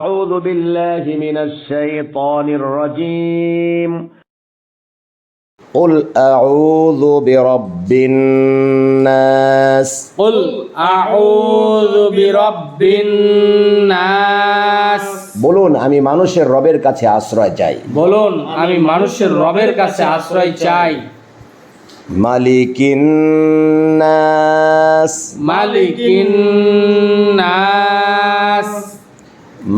أعوذ بالله من الشيطان الرجيم قل أعوذ برب الناس قل أعوذ برب الناس বলুন আমি মানুষের রবের কাছে আশ্রয় চাই বলুন আমি মানুষের রবের কাছে আশ্রয় চাই মালিকিন নাস মালিকিন নাস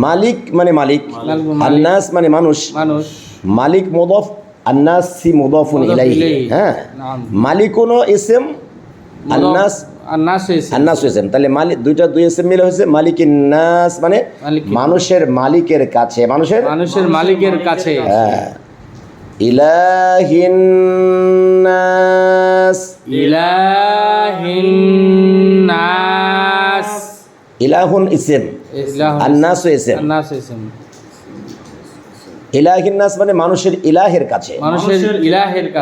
মালিক মানে মালিক মালিক। আন্নাস মানে মানুষ মানুষ। মালিক মুদফ আন্নাস সি মুদফুন মুদফ ইলাইহি। হ্যাঁ। নাম। মালিকুনও ইসম আন্নাস আন্নাস ইসম তাহলে মালিক দুইটা দুই ইসম মিলে হয়েছে মালিকিন নাস মানে মানুষের মালিকের কাছে। মানুষের? মানুষের মালিকের কাছে। হ্যাঁ। ইলাহিন নাস ইলাহিন নাস ইলাহুন ইসম। ইলাহিন মানে মানুষের ইলাহের কাছে।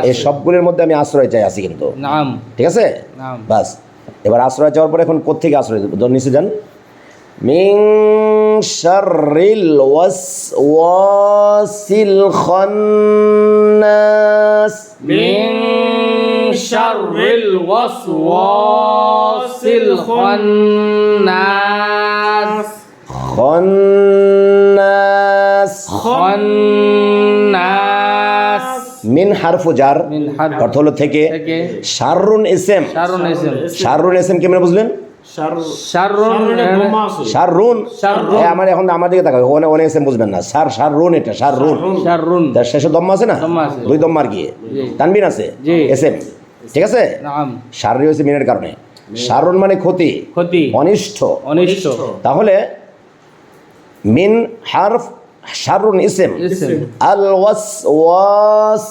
এই সবগুলোর মধ্যে আমি আশ্রয় চাই আছি কিন্তু। ঠিক আছে? বাস এবার আশ্রয় চাওয়ার পরে এখন কোথেকে আশ্রয় নিচে যান। মিং শারিল ওয়াস ওয়াসিল খন্নাস। মিং শারিল ওয়াস ওয়াসিল খন্নাস। খন্নাস খন্নাস মিন জার অর্থ হলো থেকে. শাররুন এসেম শাররুন এসেম কেমন বুঝলেন? আমার এখন আমার দিকে অনেক বুঝবেন না। সার এটা দম্মা আছে না? দুই তানবিন আছে? ঠিক আছে? মিনের কারণে। সারুন মানে ক্ষতি। ক্ষতি। অনিষ্ট তাহলে মিন হারফ শারুন ইসিম। আল ওয়াস ওয়াস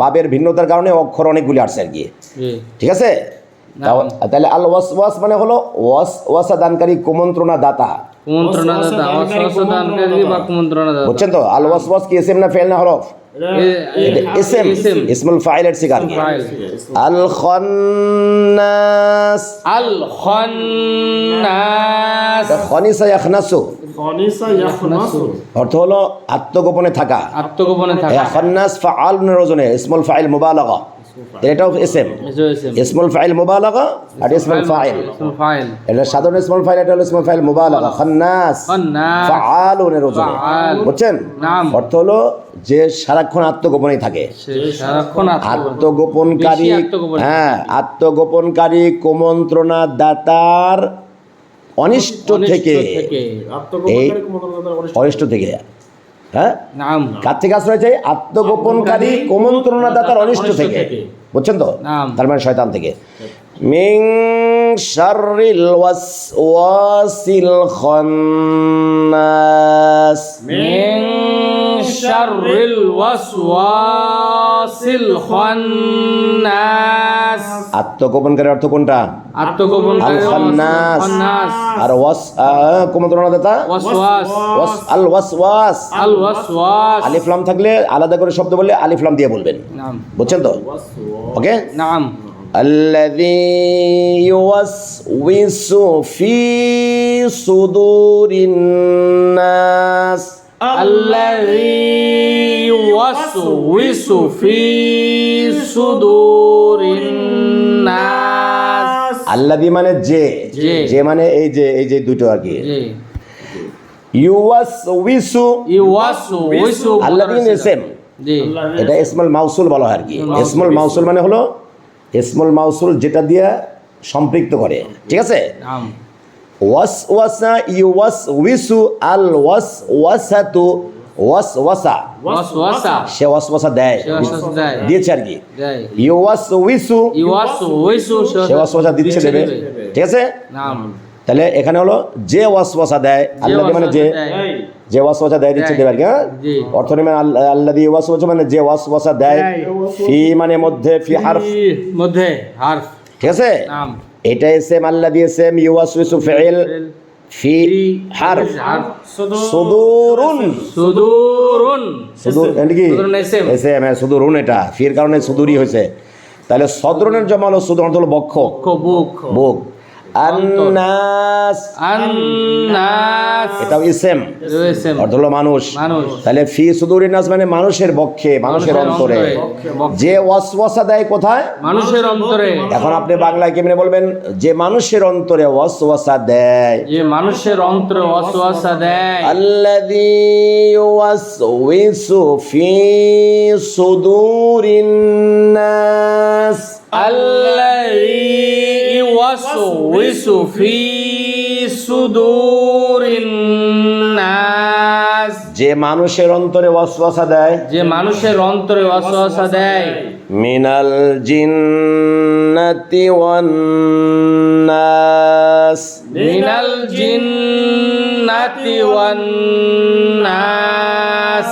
বাবের ভিন্নতার কারণে অক্ষর অনেকগুলি আসছে আর কি। ঠিক আছে? তাহলে আল ওয়াস ওয়াস মানে হলো ওয়াস ওয়াসা দানকারী কুমন্ত্রণা দাতা বুঝছেন তো? আল ওয়াস ওয়াস কি না ফেল না হরফ? সিগার ফাইল আল খান্নাস আল খন্নাস খনিসা ইয়াখনাসু অর্থ হলো আত্মগোপনে থাকা আত্মগোপনে থাকা খান্নাস ফাআল রজনে ইসমুল ফাইল মুবালাগা এটাও ইসম এসো এসেম ইসমুল ফাইল মুবালাগা আর ইসমুল ফাইল ফাইল এটা সাধারণ ইসমুল ফাইল এটা হলো ইসমুল ফাইল মুবালাগা। খান্নাস। খন্নাস। ফাআলুন রজনে। ফাআল। বুঝছেন? অর্থ হলো যে সারাক্ষণ আত্মগোপনেই থাকে। সারাক্ষণ আত্মগোপনকারী হ্যাঁ আত্মগোপনকারী কুমন্ত্রণা দাতার অনিষ্ট অনিষ্ট থেকে থেকে। অনিষ্ট থেকে। হ্যাঁ? কার থেকে আশ্রয় চাই আত্মগোপনকারী কোমন্ত্রণাদাতার অনিষ্ট থেকে। বুঝছেন তো? তার মানে শয়তান থেকে। মিং শারিল ওয়াস ওয়াসিল খন্নাস। মিং শারিল ওয়াস ওয়াসিল খন্নাস। আত্মগোপনকারী অর্থ কোনটা আত্মগোপন আল খান্নাস খন্নাস আর ওয়াস আহ, কুমন্ত্রণা দাতা ওয়াসওয়াস ওয়াস আল ওয়াসওয়াস আল ওয়াসওয়াস আলিফলাম থাকলে আলাদা করে শব্দ বললে আলিফলাম দিয়ে বলবেন নাম বুঝছেন তো ওকে নাম الذي يوسوس في صدور الناس الذي يوسوس في صدور الناس আল্লাদি মানে যে। যে মানে এই যে এই যে দুটো আর কি। ইউয়াসউইসু ইউয়াসউইসু আল্লাদি মানে সেম এটা ইসমুল মাউসুল বলা হয় আর কি। ইসমুল মাউসুল মানে হলো ইসমুল মাউসুল যেটা দিয়ে সম্পৃক্ত করে। ঠিক আছে? ওয়াস ওয়াসা ইউয়াস উইসু আল ওয়াস ওয়াসাতু ওয়াস ওয়াসা সে ওয়াস ওয়াসা দেয়। দিয়েছে আর কি। ইউয়াস উইসু ইউয়াস উইসু দিচ্ছে দেবে। ঠিক আছে? তাহলে এখানে হলো যে ওয়াস ওয়াসা দেয় আল্লাহ মানে যে যে ওয়াস ওয়াসা দেয় দিচ্ছে দেবে আর কি হ্যাঁ? অর্থ মানে আল্লাহ দিয়ে ওয়াস ওয়াসা মানে যে ওয়াস ওয়াসা দেয়। ফি মানে মধ্যে ফি হারফ। মধ্যে হারফ। ঠিক আছে? এটা এসএম আল্লাহ দিয়ে এসএম ইউয়াস উইসু ফিল। হার হার সুদুরুন। সুদূরুন। এটা কি? এসএম। এসএম হ্যাঁ সুদুরুন এটা। ফির কারণে সুদুরি হয়েছে। তাহলে সদরনের জমা হলো হলো বক্ষ। বুক বুক আন্নাস। আন্নাস। এটাও অর্থ হলো মানুষ। তাহলে ফি মানে মানুষের পক্ষে মানুষের অন্তরে। যে ওয়াসওয়াসা দেয় কোথায়? মানুষের অন্তরে। এখন আপনি বাংলায় কেমনে বলবেন? যে মানুষের অন্তরে ওয়াসওয়াসা দেয়। যে মানুষের অন্তরে ওয়াসওয়াসা দেয়। আল্লাযী ইউওয়াসউইসু ফি আল্লাহ يوسوس في صدور الناس যে মানুষের অন্তরে ওয়াসওয়াসা দেয় যে মানুষের অন্তরে অসুয়াশা দেয় মিনাল জিন্নাতি ওয়ান নাস মিনাল জিন্নাতি ওয়ান নাস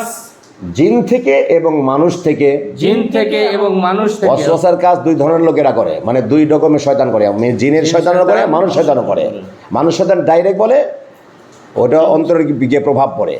জিন থেকে এবং মানুষ থেকে জিন থেকে এবং মানুষ থেকে। ওয়াসওয়াসার কাজ দুই ধরনের লোকেরা করে। মানে দুই রকমের শয়তান করে। মানে জিনের শয়তানও করে মানুষ শয়তানও করে। মানুষ শয়তান ডাইরেক্ট বলে ওটা অন্তরের গিয়ে প্রভাব পড়ে।